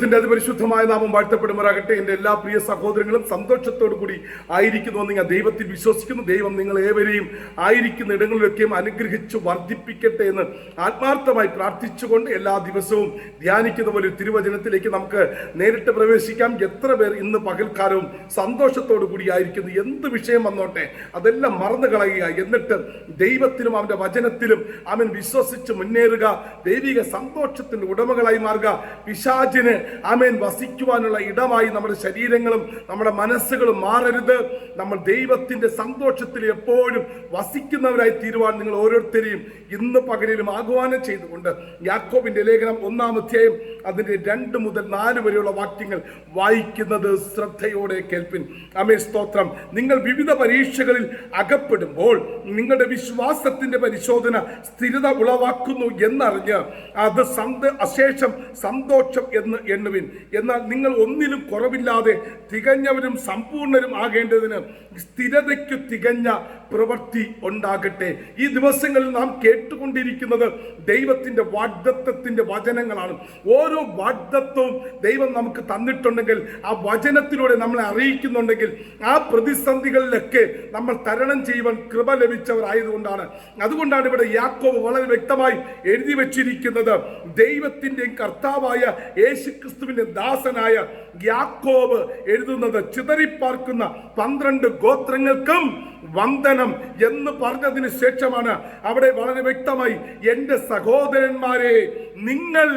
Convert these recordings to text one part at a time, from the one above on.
ഇതിന്റെ അതിപരിശുദ്ധമായ നാമം വാഴ്ത്തപ്പെടുമാറാകട്ടെ. എന്റെ എല്ലാ പ്രിയ സഹോദരങ്ങളും സന്തോഷത്തോടു കൂടി ആയിരിക്കുന്നു ഞാൻ ദൈവത്തിൽ വിശ്വസിക്കുന്നു. ദൈവം നിങ്ങൾ ഏവരെയും ആയിരിക്കുന്ന ഇടങ്ങളിലൊക്കെയും അനുഗ്രഹിച്ച് വർദ്ധിപ്പിക്കട്ടെ എന്ന് ആത്മാർത്ഥമായി പ്രാർത്ഥിച്ചുകൊണ്ട് എല്ലാ ദിവസവും ധ്യാനിക്കുന്ന പോലെ തിരുവചനത്തിലേക്ക് നമുക്ക് നേരിട്ട് പ്രവേശിക്കാം. എത്ര പേർ ഇന്ന് പകൽക്കാലവും സന്തോഷത്തോടു കൂടി ആയിരിക്കുന്നു. എന്ത് വിഷയം വന്നോട്ടെ? അതെല്ലാം മറന്നു കളയുക. എന്നിട്ട് ദൈവത്തിലും അവന്റെ വചനത്തിലും അവൻ വിശ്വസിച്ച് മുന്നേറുക. ദൈവിക സന്തോഷത്തിന്റെ ഉടമകളായി മാറുക. പിശാചിന് ആമേൻ. വസിക്കുവാനുള്ള ഇടമായി നമ്മുടെ ശരീരങ്ങളും നമ്മുടെ മനസ്സുകളും മാറരുത്. നമ്മൾ ദൈവത്തിന്റെ സന്തോഷത്തിൽ എപ്പോഴും വസിക്കുന്നവരായി തീരുവാൻ നിങ്ങൾ ഓരോരുത്തരെയും ഇന്ന് പകലിലും ആഹ്വാനം ചെയ്തുകൊണ്ട് യാക്കോബിന്റെ ലേഖനം ഒന്നാം അധ്യായം അതിന്റെ രണ്ട് മുതൽ നാല് വരെയുള്ള വാക്യങ്ങൾ വായിക്കുന്നത് ശ്രദ്ധയോടെ കേൾപ്പിൻ. അമേ സ്തോത്രം. നിങ്ങൾ വിവിധ പരീക്ഷകളിൽ അകപ്പെടുമ്പോൾ നിങ്ങളുടെ വിശ്വാസത്തിന്റെ പരിശോധന സ്ഥിരത ഉളവാക്കുന്നു എന്നറിഞ്ഞ് അത് സന്ത അശേഷം സന്തോഷം എന്ന് എണ്ണുവിൻ എന്നാൽ നിങ്ങൾ ഒന്നിലും കുറവില്ലാതെ തികഞ്ഞവരും സമ്പൂർണരും ആകേണ്ടതിന് സ്ഥിരതയ്ക്ക് തികഞ്ഞ പ്രവൃത്തി ഉണ്ടാകട്ടെ. ഈ ദിവസങ്ങളിൽ നാം കേട്ടുകൊണ്ടിരിക്കുന്നത് ദൈവത്തിന്റെ വാഗ്ദത്വത്തിന്റെ വചനങ്ങളാണ്. ഓരോ വാഗ്ദത്വവും ദൈവം നമുക്ക് തന്നിട്ടുണ്ടെങ്കിൽ ആ വചനത്തിലൂടെ നമ്മളെ അറിയിക്കുന്നുണ്ടെങ്കിൽ ആ പ്രതിസന്ധികളിലൊക്കെ നമ്മൾ തരണം ചെയ്യുവാൻ കൃപ ലഭിച്ചവരായതുകൊണ്ടാണ്. അതുകൊണ്ടാണ് ഇവിടെ യാക്കോവ് വളരെ വ്യക്തമായി എഴുതി വച്ചിരിക്കുന്നത്. ദൈവത്തിന്റെയും കർത്താവായ യേശുക്രിസ്തുവിന്റെ ദാസനായ യാക്കോബ് എഴുതുന്നത് ചിതറിപ്പാർക്കുന്ന പന്ത്രണ്ട് ഗോത്രങ്ങൾക്കും വന്ദനം എന്ന് പറഞ്ഞതിന് ശേഷമാണ് അവിടെ വളരെ വ്യക്തമായി എന്റെ സഹോദരന്മാരെ നിങ്ങൾ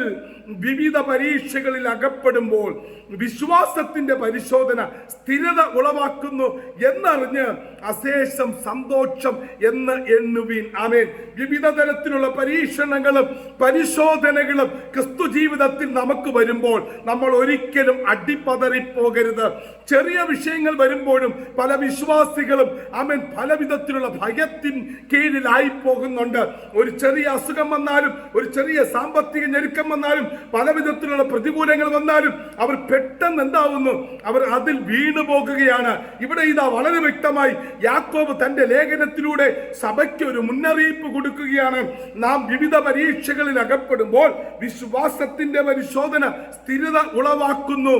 വിവിധ പരീക്ഷകളിൽ അകപ്പെടുമ്പോൾ വിശ്വാസത്തിന്റെ പരിശോധന സ്ഥിരത ഉളവാക്കുന്നു എന്നറിഞ്ഞ് അശേഷം സന്തോഷം എന്ന് എണ്ണുവീൻ. ആമേൻ. വിവിധ തരത്തിലുള്ള പരീക്ഷണങ്ങളും പരിശോധനകളും ക്രിസ്തു ജീവിതത്തിൽ നമുക്ക് വരുമ്പോൾ നമ്മൾ ഒരിക്കലും അടിപ്പതറിപ്പോകരുത് ചെറിയ വിഷയങ്ങൾ വരുമ്പോഴും പല വിശ്വാസികളും ആമേൻ പല വിധത്തിലുള്ള ഭയത്തിൻ കീഴിലായി പോകുന്നുണ്ട് ഒരു ചെറിയ അസുഖം വന്നാലും ഒരു ചെറിയ സാമ്പത്തിക ഞെരുക്കം വന്നാലും പല വിധത്തിലുള്ള പ്രതികൂലങ്ങൾ വന്നാലും അവർ പെട്ടെന്ന് എന്താവുന്നു? അവർ അതിൽ വീണു പോകുകയാണ്. ഇവിടെ ഇതാ വളരെ വ്യക്തമായി യാക്കോബ് തന്റെ ലേഖനത്തിലൂടെ സഭയ്ക്ക് ഒരു മുന്നറിയിപ്പ് കൊടുക്കുകയാണ്. നാം വിവിധ പരീക്ഷകളിൽ അകപ്പെടുമ്പോൾ വിശ്വാസത്തിന്റെ പരിശോധന സ്ഥിരത ഉളവാക്കുന്നു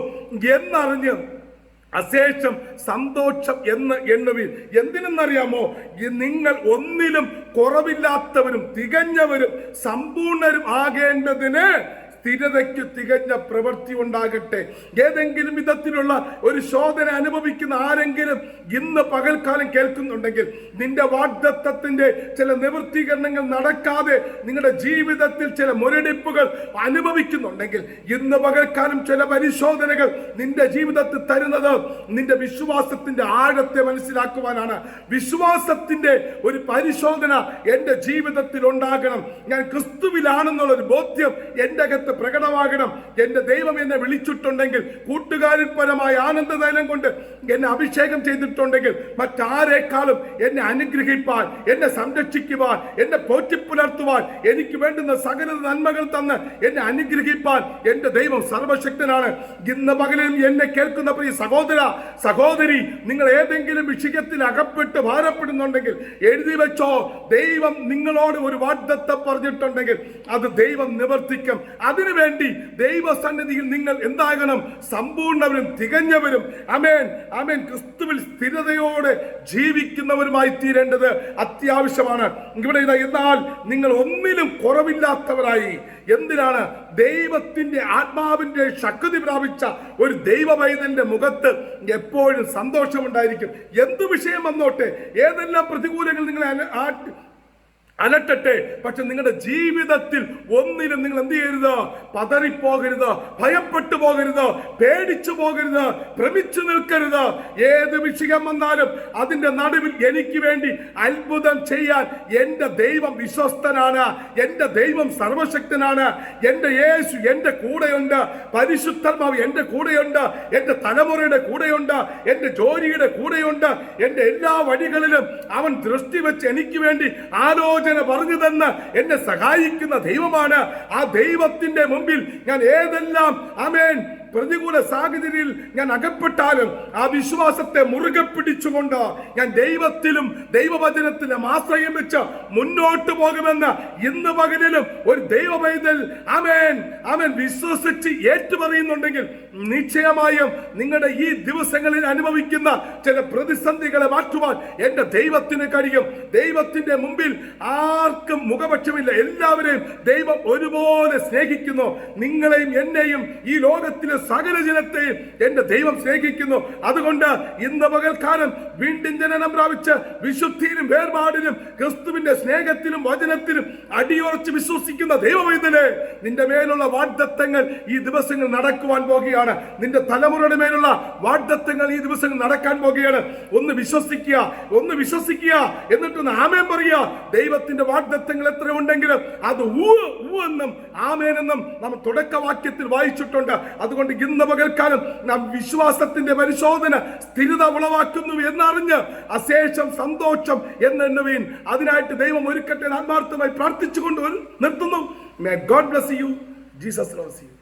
എന്നറിഞ്ഞ് അശേഷം സന്തോഷം എന്ന് എണ്ണുവിൻ. എന്തിനെന്നറിയാമോ? നിങ്ങൾ ഒന്നിലും കുറവില്ലാത്തവരും തികഞ്ഞവരും സമ്പൂർണരും ആകേണ്ടതിന് സ്ഥിരതയ്ക്ക് തികഞ്ഞ പ്രവൃത്തി ഉണ്ടാകട്ടെ. ഏതെങ്കിലും വിധത്തിലുള്ള ഒരു ശോധന അനുഭവിക്കുന്ന ആരെങ്കിലും ഇന്ന് പകൽക്കാലം കേൾക്കുന്നുണ്ടെങ്കിൽ നിന്റെ വാഗ്ദത്തത്തിന്റെ ചില നിവൃത്തീകരണങ്ങൾ നടക്കാതെ നിങ്ങളുടെ ജീവിതത്തിൽ ചില മുരടിപ്പുകൾ അനുഭവിക്കുന്നുണ്ടെങ്കിൽ ഇന്ന് പകൽക്കാലം ചില പരിശോധനകൾ നിന്റെ ജീവിതത്തിൽ തരുന്നത് നിന്റെ വിശ്വാസത്തിന്റെ ആഴത്തെ മനസ്സിലാക്കുവാനാണ്. വിശ്വാസത്തിന്റെ ഒരു പരിശോധന എന്റെ ജീവിതത്തിൽ ഉണ്ടാകണം. ഞാൻ ക്രിസ്തുവിലാണെന്നുള്ള ഒരു ബോധ്യം എന്റെ അകത്ത് പ്രകടമാകണം. എന്റെ ദൈവം എന്നെ വിളിച്ചിട്ടുണ്ടെങ്കിൽ കൂട്ടുകാരിൽ പരമായ ആനന്ദതൈലം കൊണ്ട് എന്നെ അഭിഷേകം ചെയ്തിട്ടുണ്ടെങ്കിൽ മറ്റാരേക്കാളും എന്നെ അനുഗ്രഹിപ്പാൻ എന്നെ സംരക്ഷിക്കുവാൻ എന്നെ പോറ്റിപ്പുലർത്തുവാൻ എനിക്ക് വേണ്ടുന്ന സകല നന്മകൾ തന്ന് എന്നെ അനുഗ്രഹിപ്പാൻ എന്റെ ദൈവം സർവശക്തനാണ്. ഇന്ന് പകലും എന്നെ കേൾക്കുന്ന പ്രിയ സഹോദര സഹോദരി നിങ്ങൾ ഏതെങ്കിലും വിഷയത്തിൽ അകപ്പെട്ട് ഭാരപ്പെടുന്നുണ്ടെങ്കിൽ എഴുതി വെച്ചോ ദൈവം നിങ്ങളോട് ഒരു വാഗ്ദത്തം പറഞ്ഞിട്ടുണ്ടെങ്കിൽ അത് ദൈവം നിവർത്തിക്കും. അതിനു വേണ്ടി ദൈവസന്നിധിയിൽ നിങ്ങൾ എന്താകണം? സമ്പൂർണവരും തികഞ്ഞവരും. അമേൻ അമേൻ ക്രിസ്തുവിൽ സ്ഥിരതയോടെ ജീവിക്കുന്നവരുമായി തീരേണ്ടത് അത്യാവശ്യമാണ്. ഇവിടെ എന്നാൽ നിങ്ങൾ ഒന്നിലും കുറവില്ലാത്തവരായി. എന്തിനാണ്? ദൈവത്തിന്റെ ആത്മാവിന്റെ ശക്തി പ്രാപിച്ച ഒരു ദൈവവൈദ്യന്റെ മുഖത്ത് എപ്പോഴും സന്തോഷമുണ്ടായിരിക്കും. എന്ത് വിഷയം വന്നോട്ടെ? ഏതെല്ലാം പ്രതികൂലങ്ങൾ നിങ്ങളെ അലട്ടട്ടെ. പക്ഷെ നിങ്ങളുടെ ജീവിതത്തിൽ ഒന്നിനും നിങ്ങൾ എന്ത് ചെയ്യരുത്. പതറിപ്പോകരുത്. ഭയപ്പെട്ടു പോകരുത്. പേടിച്ചു പോകരുത്. ഭ്രമിച്ചു നിൽക്കരുത്. ഏത് വിഷയം വന്നാലും അതിന്റെ നടുവിൽ എനിക്ക് വേണ്ടി അത്ഭുതം ചെയ്യാൻ എന്റെ ദൈവം വിശ്വസ്തനാണ്. എന്റെ ദൈവം സർവശക്തനാണ്. എന്റെ യേശു എന്റെ കൂടെയുണ്ട്. പരിശുദ്ധമാവ് എന്റെ കൂടെയുണ്ട്. എന്റെ തലമുറയുടെ കൂടെയുണ്ട്. എന്റെ ജോലിയുടെ കൂടെയുണ്ട്. എന്റെ എല്ലാ വഴികളിലും അവൻ ദൃഷ്ടി വെച്ച് എനിക്ക് വേണ്ടി ആലോചന പറഞ്ഞു തന്ന് എന്നെ സഹായിക്കുന്ന ദൈവമാണ്. ആ ദൈവത്തിന്റെ മുമ്പിൽ ഞാൻ ഏതെല്ലാം അമേൻ പ്രതികൂല സാഹചര്യത്തിൽ ഞാൻ അകപ്പെട്ടാലും ആ വിശ്വാസത്തെ മുറുകെ പിടിച്ചുകൊണ്ട് ഞാൻ ദൈവത്തിലും ദൈവവചനത്തിലും ആശ്രയം വെച്ച് മുന്നോട്ട് പോകുമെന്ന് ഇന്ന് പകലിലും ഒരു ദൈവ പൈതൽ അമേൻ അവൻ വിശ്വസിച്ച് ഏറ്റുപറയുന്നുണ്ടെങ്കിൽ നിശ്ചയമായും നിങ്ങളുടെ ഈ ദിവസങ്ങളിൽ അനുഭവിക്കുന്ന ചില പ്രതിസന്ധികളെ മാറ്റുവാൻ എന്റെ ദൈവത്തിന് കഴിയും. ദൈവത്തിന്റെ മുമ്പിൽ ആർക്കും മുഖപക്ഷമില്ല. എല്ലാവരെയും ദൈവം ഒരുപോലെ സ്നേഹിക്കുന്നു. നിങ്ങളെയും എന്നെയും ഈ ലോകത്തിലെ സകല ജനത്തെയും എന്റെ ദൈവം സ്നേഹിക്കുന്നു. അതുകൊണ്ട് ഇന്ന് പകൽക്കാലം വീണ്ടും ജനനം പ്രാപിച്ച് വിശുദ്ധിയിലും വേർപാടിലും ക്രിസ്തുവിന്റെ സ്നേഹത്തിലും വചനത്തിലും അടിയുറച്ച് വിശ്വസിക്കുന്ന ദൈവവൈദ്യനെ നിന്റെ മേലുള്ള വാഗ്ദത്തങ്ങൾ ഈ ദിവസങ്ങൾ നടക്കുവാൻ പോകുകയാണ്. നിന്റെ തലമുറയുടെ മേലുള്ള വാഗ്ദത്തങ്ങൾ ഈ ദിവസങ്ങൾ നടക്കാൻ പോകുകയാണ്. ഒന്ന് വിശ്വസിക്കുക ഒന്ന് വിശ്വസിക്കുക എന്നിട്ടൊന്ന് ആമേൻ പറയുക. ദൈവത്തിന്റെ വാഗ്ദത്തങ്ങൾ എത്ര ഉണ്ടെങ്കിലും അത് ഊ ഊ എന്നും ആമേനെന്നും നമ്മൾ തുടക്കവാക്യത്തിൽ വായിച്ചിട്ടുണ്ട്. അതുകൊണ്ട് ഇന്ന് പകൽക്കാലം നാം വിശ്വാസത്തിന്റെ പരിശോധന സ്ഥിരത ഉളവാക്കുന്നു എന്നറിഞ്ഞ് അശേഷം സന്തോഷം എന്നെണ്ണുവീൻ. അതിനായിട്ട് ദൈവം ഒരുക്കട്ടെ ആത്മാർത്ഥമായി പ്രാർത്ഥിച്ചുകൊണ്ട് നിർത്തുന്നു. May God bless you Jesus loves you